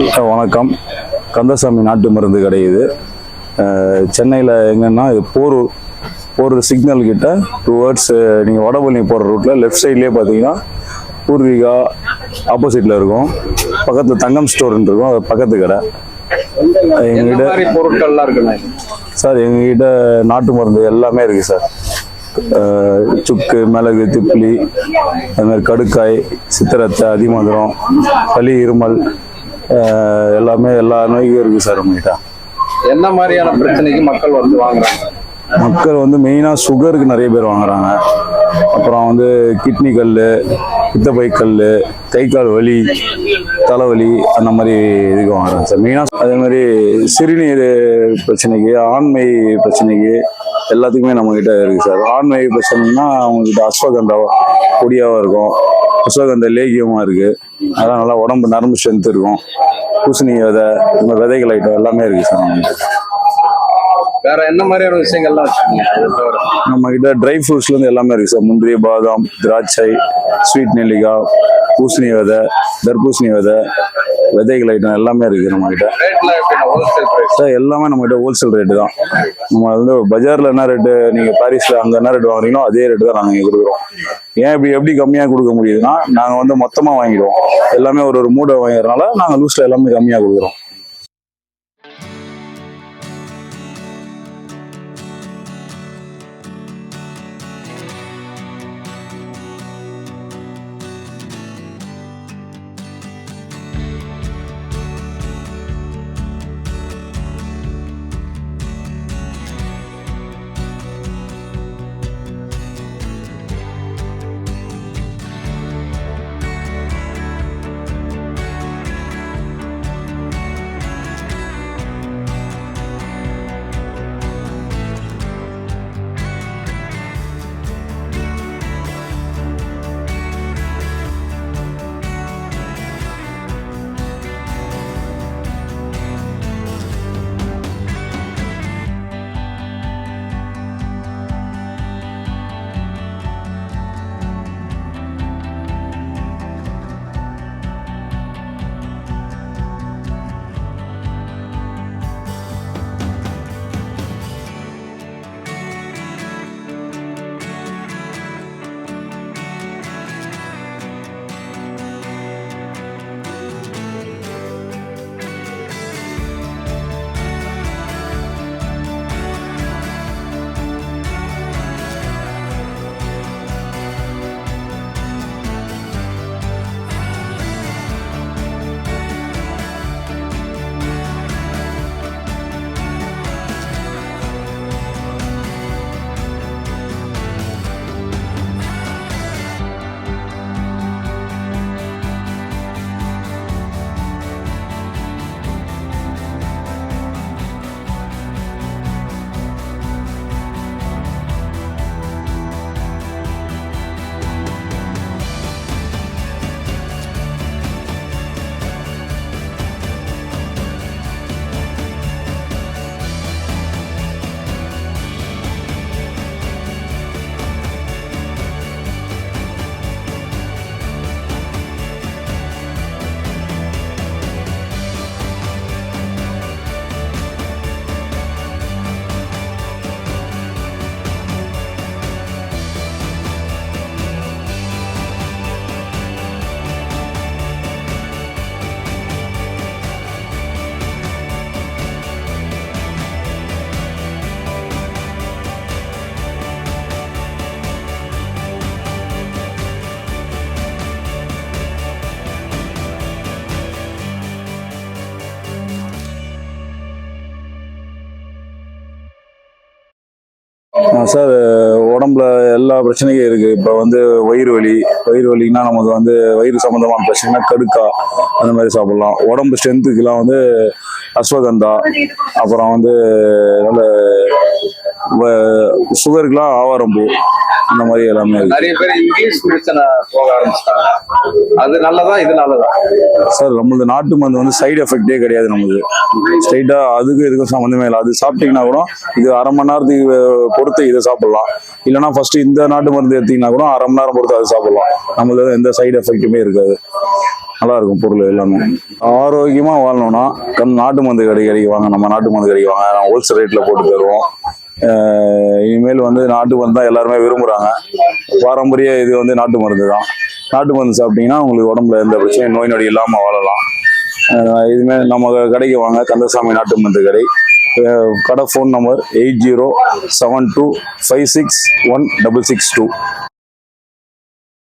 வணக்கம். கந்தசாமி நாட்டு மருந்து கடை இது. அஹ், சென்னையில் எங்கன்னா இது போரூர் போரூர் சிக்னல் கிட்ட டுவர்ட்ஸ் நீங்கள் வடபழனி போகிற ரூட்டில் லெஃப்ட் சைட்லேயே பார்த்தீங்கன்னா பூர்விகா ஆப்போசிட்டில் இருக்கும். பக்கத்தில் தங்கம் ஸ்டோர்னு இருக்கும். அது பக்கத்து கடை. எங்ககிட்ட பொருட்கள்லாம் இருக்குண்ணே? சார் எங்ககிட்ட நாட்டு மருந்து எல்லாமே இருக்குது சார். சுக்கு மிளகு திப்பிலி அது மாதிரி கடுக்காய் சித்திரத்தை அதிமதுரம் சளி இருமல் எல்லாமே எல்லா நோய்க்கும் இருக்குது சார் உங்ககிட்ட. என்ன மாதிரியான பிரச்சனைக்கு மக்கள் வந்து வாங்குறாங்க? மக்கள் வந்து மெயினாக சுகருக்கு நிறைய பேர் வாங்குறாங்க. அப்புறம் வந்து கிட்னி கல் பித்தப்பை கல் கை கால் வலி தலைவலி அந்த மாதிரி இதுக்கு வாங்குறாங்க சார். மெயினாக அதே மாதிரி சிறுநீர் பிரச்சனைக்கு ஆண்மை பிரச்சனைக்கு எல்லாத்துக்குமே நம்மக்கிட்ட இருக்குது சார். ஆண்மை பிரச்சனைனா அவங்கக்கிட்ட அஸ்வகந்தா பொடியாகவும் இருக்கும். அசோகந்த லேகியமாக இருக்குது அதெல்லாம் நல்லா உடம்பு நரம்பு ஸ்ட்ரென்த் இருக்கும் பூசணி விதை இந்த விதைகள் ஐட்டம் எல்லாமே இருக்குது சார். வேற என்ன மாதிரியான விஷயங்கள்லாம் வச்சிருக்கீங்க? நம்ம கிட்ட ட்ரை ஃப்ரூட்ஸ்ல இருந்து எல்லாமே இருக்கு சார். முந்திரி பாதாம் திராட்சை ஸ்வீட் நெல்லிக்காய் பூசணி விதை தர்பூசணி விதை விதைகள் ஐட்டம் எல்லாமே இருக்கு நம்ம கிட்ட. சார் எல்லாமே நம்ம கிட்ட ஹோல்சேல் ரேட்டு தான். நம்ம வந்து பஜார்ல என்ன ரேட்டு நீங்க பாரிஸ்ல அங்க என்ன ரேட் வாங்குறீங்களோ அதே ரேட்டு தான் நாங்க கொடுக்குறோம். ஏன் இப்படி எப்படி கம்மியா கொடுக்க முடியுதுன்னா நாங்க வந்து மொத்தமா வாங்கிடுவோம். எல்லாமே ஒரு ஒரு மூடை வாங்குறதுனால நாங்க லூஸ்ல எல்லாமே கம்மியா கொடுக்குறோம். சார் உடம்புல எல்லா பிரச்சனையும் இருக்கு. இப்போ வந்து வயிறு வலி வயிறு வலின்னா நமக்கு வந்து வயிறு சம்பந்தமான பிரச்சனைனா கடுக்கா அந்த மாதிரி சாப்பிடலாம். உடம்பு ஸ்ட்ரென்த்துக்கெலாம் வந்து அஸ்வகந்தா அப்புறம் வந்து நல்ல வ- ஆவாரம்பூ இந்த மாதிரி எல்லாமே நிறைய பேர் இங்கிலீஷ் மெடிசனை போக ஆரம்பிச்சிட்டாங்க. அது நல்லதா இது நல்லதா? சார் நம்மளது நாட்டு மருந்து வந்து சைடு எஃபெக்டே கிடையாது நமக்கு ஸ்ட்ரைட்டா அதுக்கும் இதுக்கும் சம்மந்தமே இல்லை. அது சாப்பிட்டீங்கன்னா கூட இது அரை மணி நேரத்துக்கு பொறுத்து இதை சாப்பிடலாம். இல்லைன்னா ஃபர்ஸ்ட் இந்த நாட்டு மருந்து எடுத்தீங்கன்னா கூட அரை மணி நேரம் பொறுத்து அது சாப்பிடலாம். நம்மளது எந்த சைடு எஃபெக்ட்டுமே இருக்காது. நல்லா இருக்கும் பொருள் எல்லாமே. ஆரோக்கியமா வாழணும்னா கம் நாட்டு மருந்து கடை கடைக்கு வாங்க. நம்ம நாட்டு மருந்து கடைக்கு வாங்க. ஹோல்சேல் ரேட்ல போட்டு தருவோம். இனிமேல் வந்து நாட்டு மருந்து தான் எல்லாருமே விரும்புகிறாங்க பாரம்பரிய இது வந்து நாட்டு மருந்து தான். நாட்டு மருந்து சாப்பிட்டீங்கன்னா உங்களுக்கு உடம்புல எந்த பிரச்சனையும் நோய் நொடி இல்லாமல் வாழலாம். இதுமே நம்ம கடைக்கு வாங்க. கந்தசாமி நாட்டு மருந்து கடை. கடை phone number eight zero seven two five six one double six two